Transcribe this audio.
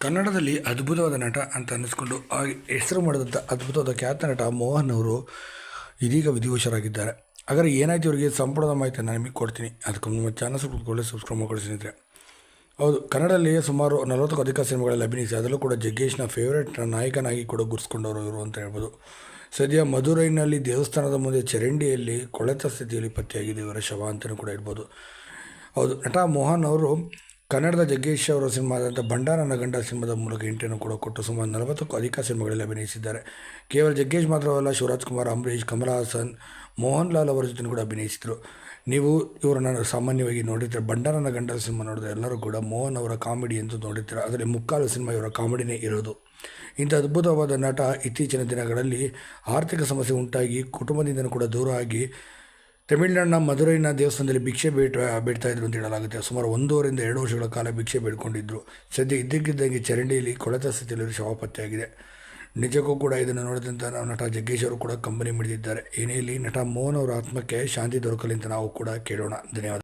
ಕನ್ನಡದಲ್ಲಿ ಅದ್ಭುತವಾದ ನಟ ಅಂತ ಅನ್ನಿಸ್ಕೊಂಡು ಆ ಹೆಸರು ಮಾಡಿದಂಥ ಅದ್ಭುತವಾದ ಖ್ಯಾತ ನಟ ಮೋಹನ್ ಅವರು ಇದೀಗ ವಿಧಿವಶರಾಗಿದ್ದಾರೆ. ಹಾಗಾದರೆ ಏನಾಯ್ತು ಇವರಿಗೆ? ಸಂಪೂರ್ಣ ಮಾಹಿತಿ ನಾನು ನಿಮಗೆ ಕೊಡ್ತೀನಿ. ಅದಕ್ಕೆ ನಿಮ್ಮ ಚಾನಲ್ ಕೂತ್ಕೊಳ್ಳಿ ಸಬ್ಸ್ಕ್ರೈಬ್ ಮಾಡ್ಕೊಳ್ಳಿ ಹೌದು, ಕನ್ನಡದಲ್ಲಿ ಸುಮಾರು ನಲವತ್ತಕ್ಕೂ ಅಧಿಕ ಸಿನಿಮಾಗಳಲ್ಲಿ ಅಭಿನಯಿಸಿ, ಅದರಲ್ಲೂ ಕೂಡ ಜಗ್ಗೇಶ್ನ ಫೇವ್ರೇಟ್ ನಾಯಕನಾಗಿ ಕೂಡ ಗುರ್ಸ್ಕೊಂಡವರು ಇವರು ಅಂತ ಹೇಳ್ಬೋದು. ಸದ್ಯ ಮಧುರೈನಲ್ಲಿ ದೇವಸ್ಥಾನದ ಮುಂದೆ ಚರಂಡಿಯಲ್ಲಿ ಕೊಳೆತ ಸ್ಥಿತಿಯಲ್ಲಿ ಪತ್ತೆಯಾಗಿದೆ ಇವರ ಶವ ಅಂತಲೂ ಕೂಡ ಹೇಳ್ಬೋದು. ಹೌದು, ನಟ ಮೋಹನ್ ಅವರು ಕನ್ನಡದ ಜಗ್ಗೇಶ್ ಅವರ ಸಿನಿಮಾದಂಥ ಭಂಡಾರ ನಗಂಡ ಸಿನಿಮಾದ ಮೂಲಕ ಎಂಟ್ರಿಯನ್ನು ಕೂಡ ಕೊಟ್ಟು ಸುಮಾರು ನಲವತ್ತಕ್ಕೂ ಅಧಿಕ ಸಿನಿಮಾಗಳಲ್ಲಿ ಅಭಿನಯಿಸಿದ್ದಾರೆ. ಕೇವಲ ಜಗ್ಗೇಶ್ ಮಾತ್ರವಲ್ಲ ಶಿವರಾಜ್ ಕುಮಾರ್, ಅಂಬರೀಷ್ ಕಮಲ್ ಹಾಸನ್ ಮೋಹನ್ ಲಾಲ್ ಅವರ ಜೊತೆ ಕೂಡ ಅಭಿನಯಿಸಿದರು. ನೀವು ಇವರನ್ನು ಸಾಮಾನ್ಯವಾಗಿ ನೋಡಿದ್ರೆ ಭಂಡಾರನ ಗಂಡ ಸಿನಿಮಾ ನೋಡಿದ್ರೆ ಎಲ್ಲರೂ ಕೂಡ ಮೋಹನ್ ಅವರ ಕಾಮಿಡಿ ಎಂದು ನೋಡಿರ್ತಾರೆ. ಅದರಲ್ಲಿ ಮುಕ್ಕಾಲು ಸಿನಿಮಾ ಇವರ ಕಾಮಿಡಿನೇ ಇರೋದು. ಇಂಥ ಅದ್ಭುತವಾದ ನಟ ಇತ್ತೀಚಿನ ದಿನಗಳಲ್ಲಿ ಆರ್ಥಿಕ ಸಮಸ್ಯೆ ಉಂಟಾಗಿ ಕುಟುಂಬದಿಂದ ಕೂಡ ದೂರ ಆಗಿ ತಮಿಳುನಾಡಿನ ಮಧುರೈನ ದೇವಸ್ಥಾನದಲ್ಲಿ ಭಿಕ್ಷೆ ಬೇಟ ಬೇಡ್ತಾಯಿದ್ರು ಅಂತ ಹೇಳಲಾಗುತ್ತೆ. ಸುಮಾರು ಒಂದೂವರೆಯಿಂದ ಎರಡು ವರ್ಷಗಳ ಕಾಲ ಭಿಕ್ಷೆ ಬೇಡ್ಕೊಂಡಿದ್ದರು ಸದ್ಯ ಇದ್ದಕ್ಕಿದ್ದಂಗೆ ಚರಂಡಿಯಲ್ಲಿ ಕೊಳೆತ ಸ್ಥಿತಿಯಲ್ಲಿ ಶವ ಪತ್ತೆಯಾಗಿದೆ ನಿಜಕ್ಕೂ ಕೂಡ ಇದನ್ನು ನೋಡಿದಂತ ನಟ ಜಗ್ಗೇಶ್ ಅವರು ಕೂಡ ಕಂಬನಿ ಮಿಡಿದಿದ್ದಾರೆ. ಏನೇ ಇಲ್ಲಿ ನಟ ಮೋಹನ್ ಅವರ ಆತ್ಮಕ್ಕೆ ಶಾಂತಿ ದೊರಕಲಿ ಅಂತ ನಾವು ಕೂಡ ಕೇಳೋಣ. ಧನ್ಯವಾದ.